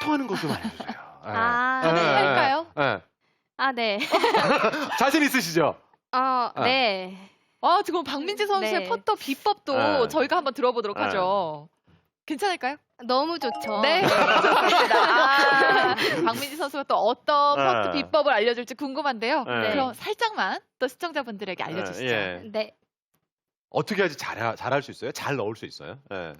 퍼터하는 것좀 알려주세요. 예. 아, 예, 네, 예, 할까요? 예. 아, 네. 자신 있으시죠? 어, 네. 아, 지금 박민지 선수의 네. 퍼터 비법도 네. 저희가 한번 들어보도록 네. 하죠. 괜찮을까요? 너무 좋죠. 네, 좋습니다. 아, 박민지 선수가 또 어떤 퍼터 네. 비법을 알려줄지 궁금한데요. 네. 그럼 살짝만 또 시청자분들에게 알려주시죠. 예. 네. 어떻게 하지 잘 잘할 수 있어요? 잘 넣을 수 있어요? 예.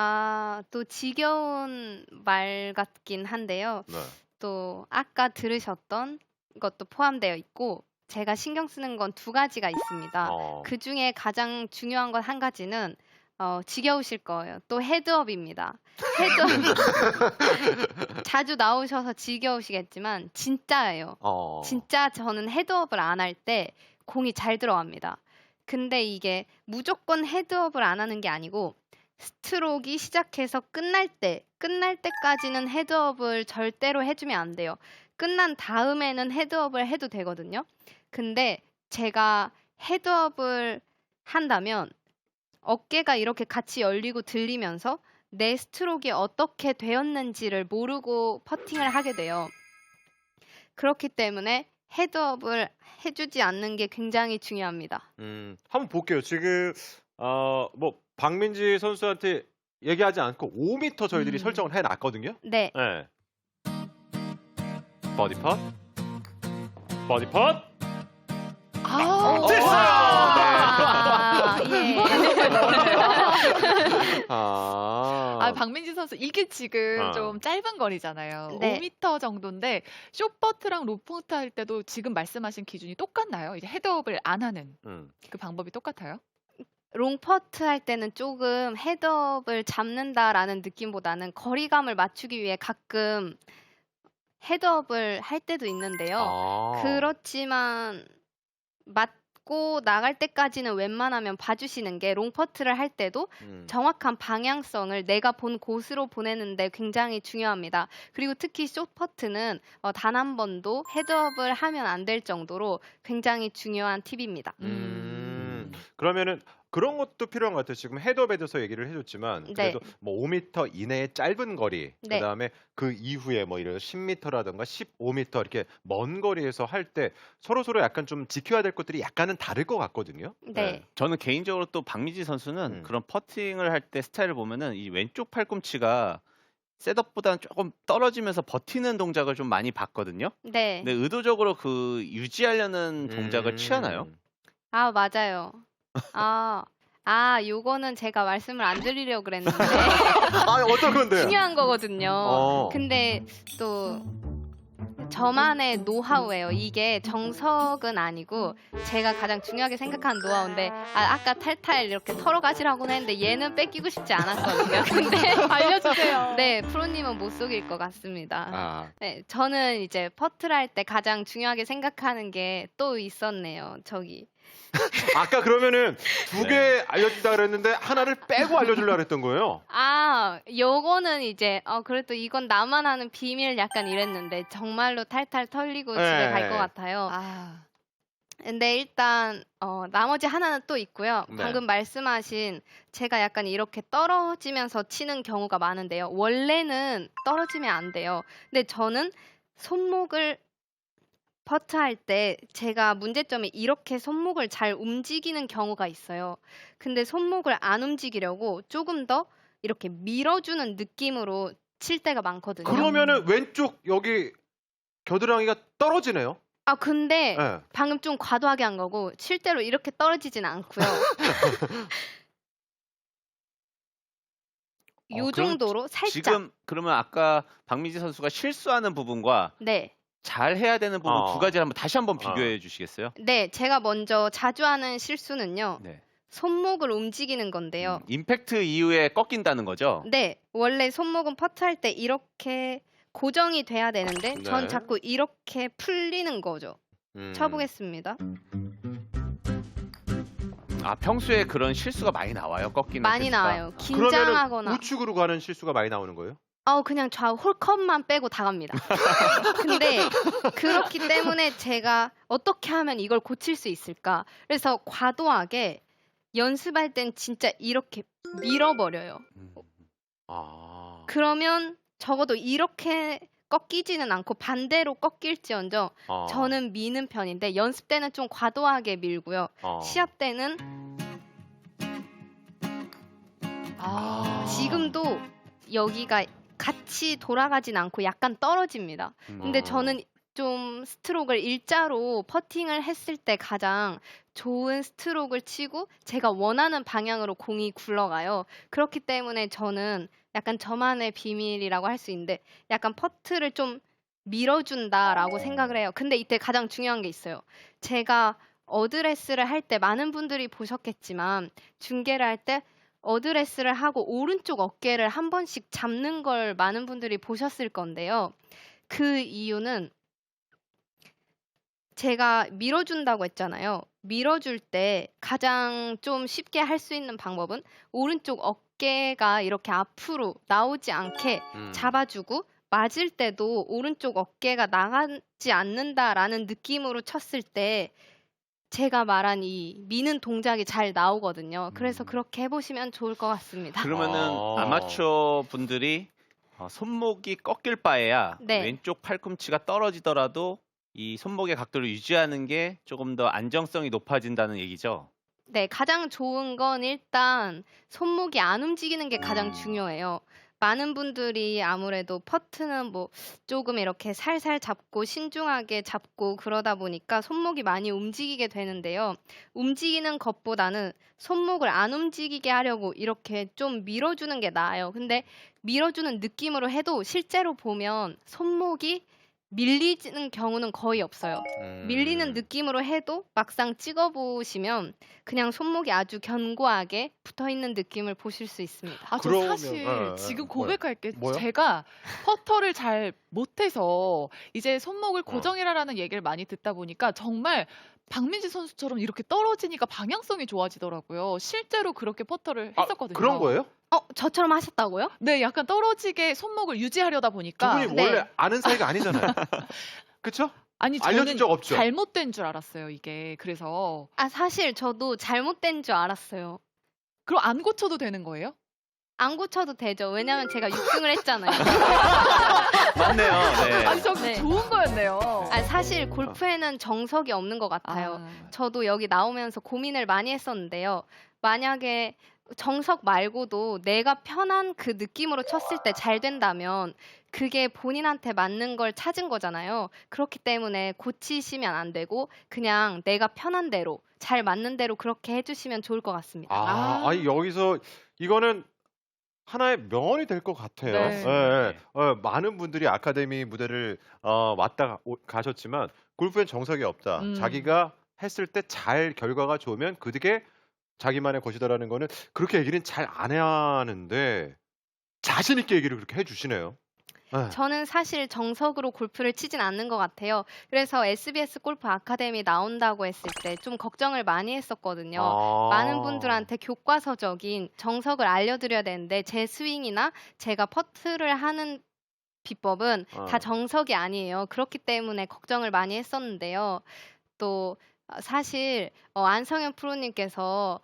아, 또 지겨운 말 같긴 한데요. 네. 또 아까 들으셨던 것도 포함되어 있고 제가 신경 쓰는 건 두 가지가 있습니다. 어. 그 중에 가장 중요한 건 한 가지는 어, 지겨우실 거예요. 또 헤드업입니다. 헤드업 자주 나오셔서 지겨우시겠지만 진짜예요. 어. 진짜 저는 헤드업을 안 할 때 공이 잘 들어갑니다. 근데 이게 무조건 헤드업을 안 하는 게 아니고 스트로크가 시작해서 끝날 때, 끝날 때까지는 헤드업을 절대로 해주면 안 돼요. 끝난 다음에는 헤드업을 해도 되거든요. 근데 제가 헤드업을 한다면 어깨가 이렇게 같이 열리고 들리면서 내 스트로크가 어떻게 되었는지를 모르고 퍼팅을 하게 돼요. 그렇기 때문에 헤드업을 해주지 않는 게 굉장히 중요합니다. 음, 한번 볼게요. 지금 어, 뭐 박민지 선수한테 얘기하지 않고 5m 저희들이 음. 설정을 해 놨거든요. 네, 네. 버디 팟. 버디 팟. 아, 됐어요! 네. 아, 예. 아. 아, 박민지 선수 이게 지금 어. 좀 짧은 거리잖아요. 네. 5m 정도인데 숏버트랑 로프트 할 때도 지금 말씀하신 기준이 똑같나요? 이제 헤드업을 안 하는 음. 그 방법이 똑같아요? 롱퍼트 할 때는 조금 헤드업을 잡는다라는 느낌보다는 거리감을 맞추기 위해 가끔 헤드업을 할 때도 있는데요. 아. 그렇지만 맞고 나갈 때까지는 웬만하면 봐주시는 게 롱퍼트를 할 때도 음. 정확한 방향성을 내가 본 곳으로 보내는데 굉장히 중요합니다. 그리고 특히 숏퍼트는 어, 단한 번도 헤드업을 하면 안 될 정도로 굉장히 중요한 팁입니다. 음. 그러면은 그런 것도 필요한 것 같아요. 지금 헤드업에 대해서 얘기를 해줬지만 네. 그래도 뭐 5m 이내의 짧은 거리, 네. 그다음에 그 이후에 뭐 이런 10m라든가 15m 이렇게 먼 거리에서 할 때 서로 서로 약간 좀 지켜야 될 것들이 약간은 다를 것 같거든요. 네. 저는 개인적으로 또 박미지 선수는 음. 그런 퍼팅을 할 때 스타일을 보면은 이 왼쪽 팔꿈치가 셋업보다는 조금 떨어지면서 버티는 동작을 좀 많이 봤거든요. 네. 근데 의도적으로 그 유지하려는 동작을 음. 취하나요? 아, 맞아요. 아, 아, 요거는 제가 말씀을 안 드리려고 그랬는데 아 어떤 건데요? 중요한 거거든요. 어. 근데 또 저만의 노하우예요. 이게 정석은 아니고 제가 가장 중요하게 생각하는 노하우인데 아, 아까 탈탈 이렇게 털어가시라고는 했는데 얘는 뺏기고 싶지 않았거든요. 근데 알려주세요. 네, 프로님은 못 속일 것 같습니다. 아, 네, 저는 이제 퍼트를 할 때 가장 중요하게 생각하는 게 또 있었네요. 저기. 아까 그러면은 두개 네. 알려준다 그랬는데 하나를 빼고 알려주려 그랬던 거예요. 아, 요거는 이제 어 그래도 이건 나만 아는 비밀 약간 이랬는데 정말로 탈탈 털리고 집에 네. 갈것 같아요. 아, 근데 일단 어 나머지 하나는 또 있고요. 네. 방금 말씀하신 제가 약간 이렇게 떨어지면서 치는 경우가 많은데요. 원래는 떨어지면 안 돼요. 근데 저는 손목을 퍼트할 때 제가 문제점이 이렇게 손목을 잘 움직이는 경우가 있어요. 근데 손목을 안 움직이려고 조금 더 이렇게 밀어주는 느낌으로 칠 때가 많거든요. 그러면은 왼쪽 여기 겨드랑이가 떨어지네요. 아 근데 네. 방금 좀 과도하게 한 거고 실제로 이렇게 떨어지진 않고요. 요 어, 그럼 정도로 살짝. 지금 그러면 아까 박미지 선수가 실수하는 부분과 네. 잘 해야 되는 부분 어. 두 가지를 한번 다시 한번 어. 비교해 주시겠어요? 네, 제가 먼저 자주 하는 실수는요. 네. 손목을 움직이는 건데요. 음, 임팩트 이후에 꺾인다는 거죠? 네, 원래 손목은 퍼트할 때 이렇게 고정이 돼야 되는데 네. 전 자꾸 이렇게 풀리는 거죠. 음. 쳐보겠습니다. 아 평소에 그런 실수가 많이 나와요 꺾이는 많이 실수가? 나와요. 아. 긴장하거나. 그러면은 우측으로 가는 실수가 많이 나오는 거예요? 어 그냥 좌우 홀컵만 빼고 다 갑니다. 근데 그렇기 때문에 제가 어떻게 하면 이걸 고칠 수 있을까? 그래서 과도하게 연습할 땐 진짜 이렇게 밀어버려요. 음. 아. 그러면 적어도 이렇게 꺾이지는 않고 반대로 꺾일지언정 어. 저는 미는 편인데 연습 때는 좀 과도하게 밀고요. 어. 시합 때는 아. 지금도 여기가 같이 돌아가진 않고 약간 떨어집니다. 근데 음. 저는 좀 스트로크를 일자로 퍼팅을 했을 때 가장 좋은 스트로크를 치고 제가 원하는 방향으로 공이 굴러가요. 그렇기 때문에 저는 약간 저만의 비밀이라고 할 수 있는데 약간 퍼트를 좀 밀어준다라고 생각을 해요. 근데 이때 가장 중요한 게 있어요. 제가 어드레스를 할 때 많은 분들이 보셨겠지만 중계를 할 때 어드레스를 하고 오른쪽 어깨를 한 번씩 잡는 걸 많은 분들이 보셨을 건데요. 그 이유는 제가 밀어준다고 했잖아요. 밀어줄 때 가장 좀 쉽게 할 수 있는 방법은 오른쪽 어깨가 이렇게 앞으로 나오지 않게 음. 잡아주고 맞을 때도 오른쪽 어깨가 나가지 않는다라는 느낌으로 쳤을 때 제가 말한 이 미는 동작이 잘 나오거든요. 그래서 음. 그렇게 해보시면 좋을 것 같습니다. 그러면은 아. 아마추어 분들이 어, 손목이 꺾일 바에야 네. 왼쪽 팔꿈치가 떨어지더라도 이 손목의 각도를 유지하는 게 조금 더 안정성이 높아진다는 얘기죠. 네, 가장 좋은 건 일단 손목이 안 움직이는 게 가장 음. 중요해요. 많은 분들이 아무래도 퍼트는 뭐 조금 이렇게 살살 잡고 신중하게 잡고 그러다 보니까 손목이 많이 움직이게 되는데요. 움직이는 것보다는 손목을 안 움직이게 하려고 이렇게 좀 밀어주는 게 나아요. 근데 밀어주는 느낌으로 해도 실제로 보면 손목이 밀리는 경우는 거의 없어요. 음. 밀리는 느낌으로 해도 막상 찍어보시면 그냥 손목이 아주 견고하게 붙어 있는 느낌을 보실 수 있습니다. 아, 저 그러면- 사실 예, 예. 지금 뭐요? 고백할 게. 뭐요? 제가 퍼터를 잘 못해서 이제 손목을 어. 고정이라는 얘기를 많이 듣다 보니까 정말 박민지 선수처럼 이렇게 떨어지니까 방향성이 좋아지더라고요. 실제로 그렇게 퍼터를 아, 했었거든요. 그런 거예요? 어, 저처럼 하셨다고요? 네, 약간 떨어지게 손목을 유지하려다 두 보니까 분이 네. 원래 아는 사이가 아니잖아요. 그쵸? 아니 알려준 저는 적 없죠? 잘못된 줄 알았어요, 이게. 그래서 아, 사실 저도 잘못된 줄 알았어요. 그럼 안 고쳐도 되는 거예요? 안 고쳐도 되죠. 왜냐면 제가 6등을 했잖아요. 맞네요. 네. 아니 저 네. 좋은 거였네요. 아, 사실 골프에는 정석이 없는 것 같아요. 아. 저도 여기 나오면서 고민을 많이 했었는데요. 만약에 정석 말고도 내가 편한 그 느낌으로 쳤을 때 잘 된다면 그게 본인한테 맞는 걸 찾은 거잖아요. 그렇기 때문에 고치시면 안 되고 그냥 내가 편한 대로 잘 맞는 대로 그렇게 해주시면 좋을 것 같습니다. 아, 아. 아니 여기서 이거는 하나의 명언이 될 것 같아요. 네. 예, 예. 어, 많은 분들이 아카데미 무대를 어, 왔다 오- 가셨지만 골프엔 정석이 없다. 음. 자기가 했을 때 잘 결과가 좋으면 그게 자기만의 것이다라는 거는 그렇게 얘기는 잘 안 하는데 자신 있게 얘기를 그렇게 해주시네요. 예. 저는 사실 정석으로 골프를 치진 않는 것 같아요. 그래서 SBS 골프 아카데미 나온다고 했을 때 좀 걱정을 많이 했었거든요. 아. 많은 분들한테 교과서적인 정석을 알려드려야 되는데 제 스윙이나 제가 퍼트를 하는 비법은 어. 다 정석이 아니에요. 그렇기 때문에 걱정을 많이 했었는데요. 또 어, 사실 어, 안성현 프로님께서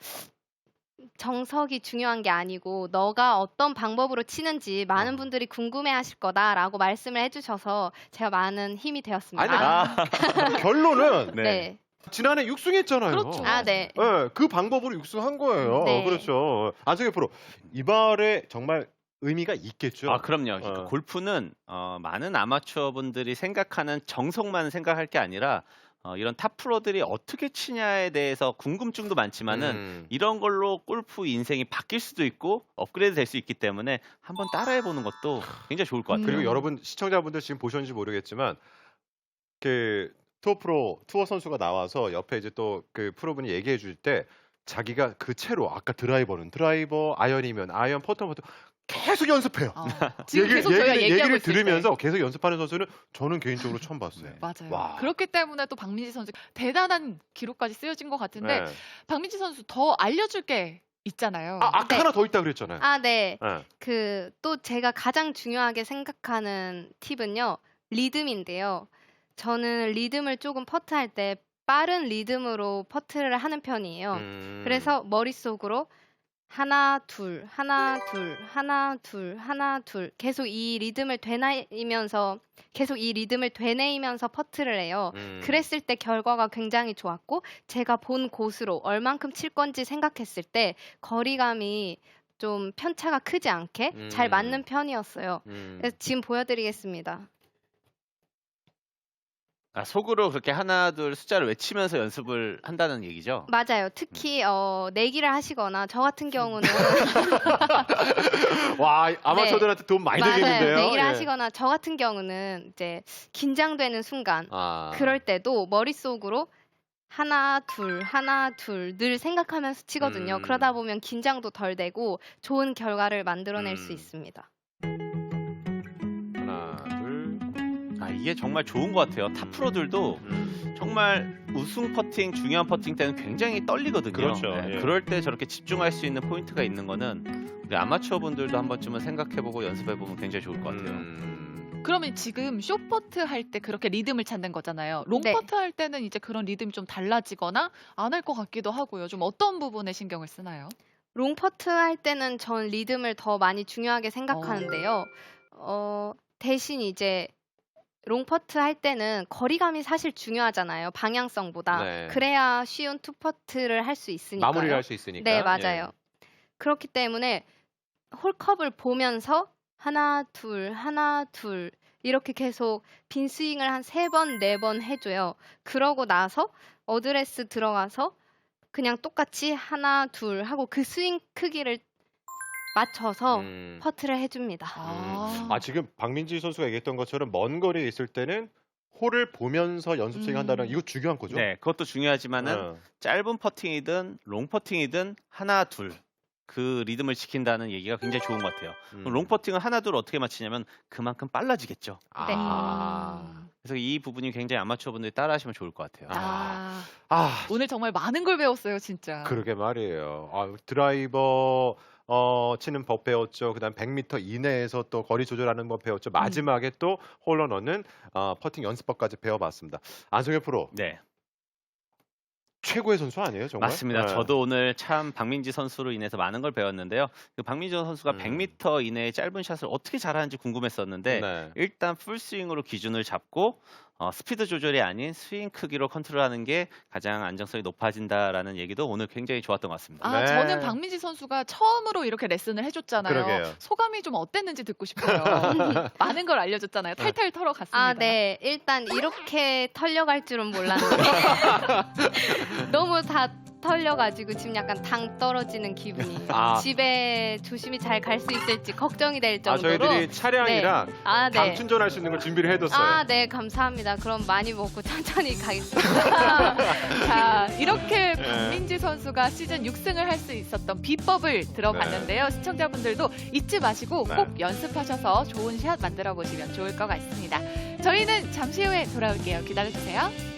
정석이 중요한 게 아니고 너가 어떤 방법으로 치는지 많은 어. 분들이 궁금해하실 거다라고 말씀을 해주셔서 제가 많은 힘이 되었습니다. 아니, 아, 결론은 네. 네. 지난해 6승했잖아요. 그렇죠. 아, 네. 예, 그 방법으로 육승한 거예요. 네. 그렇죠. 안성현 프로 이 발에 정말 의미가 있겠죠. 아, 그럼요. 그러니까 어. 골프는 어, 많은 아마추어 분들이 생각하는 정석만 생각할 게 아니라 어, 이런 탑 프로들이 어떻게 치냐에 대해서 궁금증도 많지만은 음. 이런 걸로 골프 인생이 바뀔 수도 있고 업그레이드 될 수 있기 때문에 한번 따라해 보는 것도 굉장히 좋을 것 같아요. 그리고 음. 여러분 시청자분들 지금 보셨는지 모르겠지만 그 투어 프로 투어 선수가 나와서 옆에 이제 또 그 프로분이 얘기해 줄 때 자기가 그 채로 아까 드라이버는 드라이버 아이언이면 아이언 퍼터 퍼터 계속 연습해요. 어. 지금 얘기를, 계속 저희가 얘기를, 얘기하고 얘기를 있을 때. 들으면서 계속 연습하는 선수는 저는 개인적으로 처음 봤어요. 네. 맞아요. 와. 그렇기 때문에 또 박민지 선수 대단한 기록까지 쓰여진 것 같은데 네. 박민지 선수 더 알려줄 게 있잖아요. 아, 아까 네. 하나 더 있다 그랬잖아요. 아, 네. 네. 그 또 제가 가장 중요하게 생각하는 팁은요. 리듬인데요. 저는 리듬을 조금 퍼트할 때 빠른 리듬으로 퍼트를 하는 편이에요. 음. 그래서 머릿속으로 하나 둘 하나 둘 하나 둘 하나 둘 계속 이 리듬을 되뇌이면서 계속 이 리듬을 되뇌이면서 퍼트를 해요. 음. 그랬을 때 결과가 굉장히 좋았고 제가 본 곳으로 얼만큼 칠 건지 생각했을 때 거리감이 좀 편차가 크지 않게 잘 음. 맞는 편이었어요. 음. 그래서 지금 보여드리겠습니다. 아, 속으로 그렇게 하나 둘 숫자를 외치면서 연습을 한다는 얘기죠. 맞아요. 특히 어, 내기를 하시거나 저 같은 경우는 와 아마추어들한테 돈 많이 네. 맞아요. 들겠는데요. 내기를 예. 하시거나 저 같은 경우는 이제 긴장되는 순간 아. 그럴 때도 머릿속으로 하나 둘 하나 둘 늘 생각하면서 치거든요. 음. 그러다 보면 긴장도 덜 되고 좋은 결과를 만들어낼 수 음. 있습니다. 이게 정말 좋은 것 같아요. 탑 프로들도 음. 정말 우승 퍼팅, 중요한 퍼팅 때는 굉장히 떨리거든요. 그렇죠, 네, 예. 그럴 때 저렇게 집중할 수 있는 포인트가 있는 거는 우리 아마추어 분들도 한 번쯤은 생각해보고 연습해보면 굉장히 좋을 것 같아요. 음. 그러면 지금 쇼퍼트 할 때 그렇게 리듬을 찾는 거잖아요. 롱퍼트 할 때는 이제 그런 리듬이 좀 달라지거나 안 할 것 같기도 하고요. 좀 어떤 부분에 신경을 쓰나요? 롱퍼트 할 때는 전 리듬을 더 많이 중요하게 생각하는데요. 어, 대신 이제 롱퍼트 할 때는 거리감이 사실 중요하잖아요. 방향성보다. 네. 그래야 쉬운 투퍼트를 할 수 있으니까요. 마무리를 할 수 있으니까. 네, 예. 맞아요. 그렇기 때문에 홀컵을 보면서 하나, 둘, 하나, 둘 이렇게 계속 빈 스윙을 한 세 번, 네 번 해줘요. 그러고 나서 어드레스 들어가서 그냥 똑같이 하나, 둘 하고 그 스윙 크기를 맞춰서 음. 퍼트를 해줍니다. 아, 아 지금 박민지 선수가 얘기했던 것처럼 먼 거리에 있을 때는 홀을 보면서 연습 스윙 한다는 음. 이거 중요한 거죠. 네, 그것도 중요하지만은 어. 짧은 퍼팅이든 롱 퍼팅이든 하나 둘 그 리듬을 지킨다는 얘기가 굉장히 좋은 것 같아요. 음. 롱 퍼팅은 하나 둘 어떻게 맞히냐면 그만큼 빨라지겠죠. 네. 아. 음. 그래서 이 부분이 굉장히 아마추어 분들이 따라하시면 좋을 것 같아요. 아, 아 오늘 정말 많은 걸 배웠어요, 진짜. 그러게 말이에요. 아, 드라이버 어, 치는 법 배웠죠. 그다음 100m 이내에서 또 거리 조절하는 법 배웠죠. 마지막에 또 홀러 넣는 어, 퍼팅 연습법까지 배워봤습니다. 안성현 프로 네, 최고의 선수 아니에요, 정말? 맞습니다. 네. 저도 오늘 참 박민지 선수로 인해서 많은 걸 배웠는데요. 그 박민지 선수가 음. 100m 이내의 짧은 샷을 어떻게 잘하는지 궁금했었는데 네. 일단 풀스윙으로 기준을 잡고 어, 스피드 조절이 아닌 스윙 크기로 컨트롤하는 게 가장 안정성이 높아진다라는 얘기도 오늘 굉장히 좋았던 것 같습니다. 아, 네. 저는 박민지 선수가 처음으로 이렇게 레슨을 해줬잖아요. 그러게요. 소감이 좀 어땠는지 듣고 싶어요. 많은 걸 알려줬잖아요. 탈탈 털어 갔습니다. 아, 네. 일단 이렇게 털려갈 줄은 몰랐는데 너무 다 털려가지고 지금 약간 당 떨어지는 기분이에요. 아. 집에 조심히 잘 갈 수 있을지 걱정이 될 아, 정도로. 저희들이 차량이랑 아, 당 네. 충전할 수 있는 걸 준비를 해뒀어요. 아, 네, 감사합니다. 그럼 많이 먹고 천천히 가겠습니다. 자, 이렇게 네. 박민지 선수가 시즌 6승을 할 수 있었던 비법을 들어봤는데요. 시청자분들도 잊지 마시고 네. 꼭 연습하셔서 좋은 샷 만들어 보시면 좋을 것 같습니다. 저희는 잠시 후에 돌아올게요. 기다려주세요.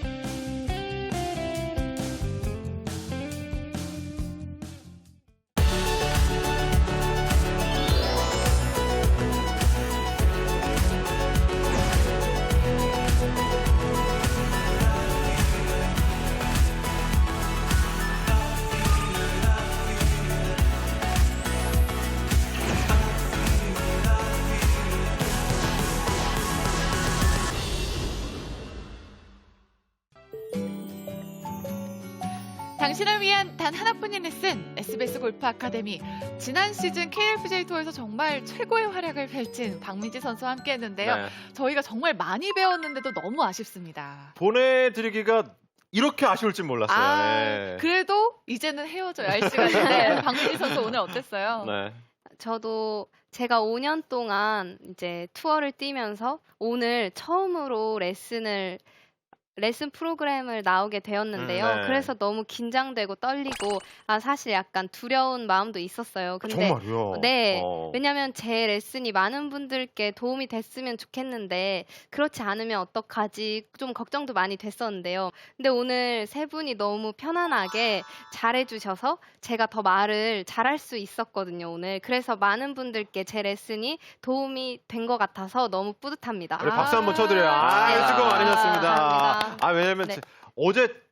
단 하나뿐인 레슨 SBS 골프 아카데미 지난 시즌 KLPJ 투어에서 정말 최고의 활약을 펼친 박민지 선수와 함께했는데요. 네. 저희가 정말 많이 배웠는데도 너무 아쉽습니다. 보내드리기가 이렇게 아쉬울 줄 몰랐어요. 아, 네. 그래도 이제는 헤어져야 할 시간인데 박민지 선수 오늘 어땠어요? 네. 저도 제가 5년 동안 이제 투어를 뛰면서 오늘 처음으로 레슨을 레슨 프로그램을 나오게 되었는데요. 음, 네. 그래서 너무 긴장되고 떨리고 아 사실 약간 두려운 마음도 있었어요. 근데 정말요? 네. 어. 왜냐면 제 레슨이 많은 분들께 도움이 됐으면 좋겠는데 그렇지 않으면 어떡하지 좀 걱정도 많이 됐었는데요. 근데 오늘 세 분이 너무 편안하게 잘해 주셔서 제가 더 말을 잘할 수 있었거든요 오늘. 그래서 많은 분들께 제 레슨이 도움이 된 것 같아서 너무 뿌듯합니다. 우리 박수 한번 쳐드려요. 아, 네. 수고 많으셨습니다. 감사합니다. 아, 왜냐면 네. 제- 어제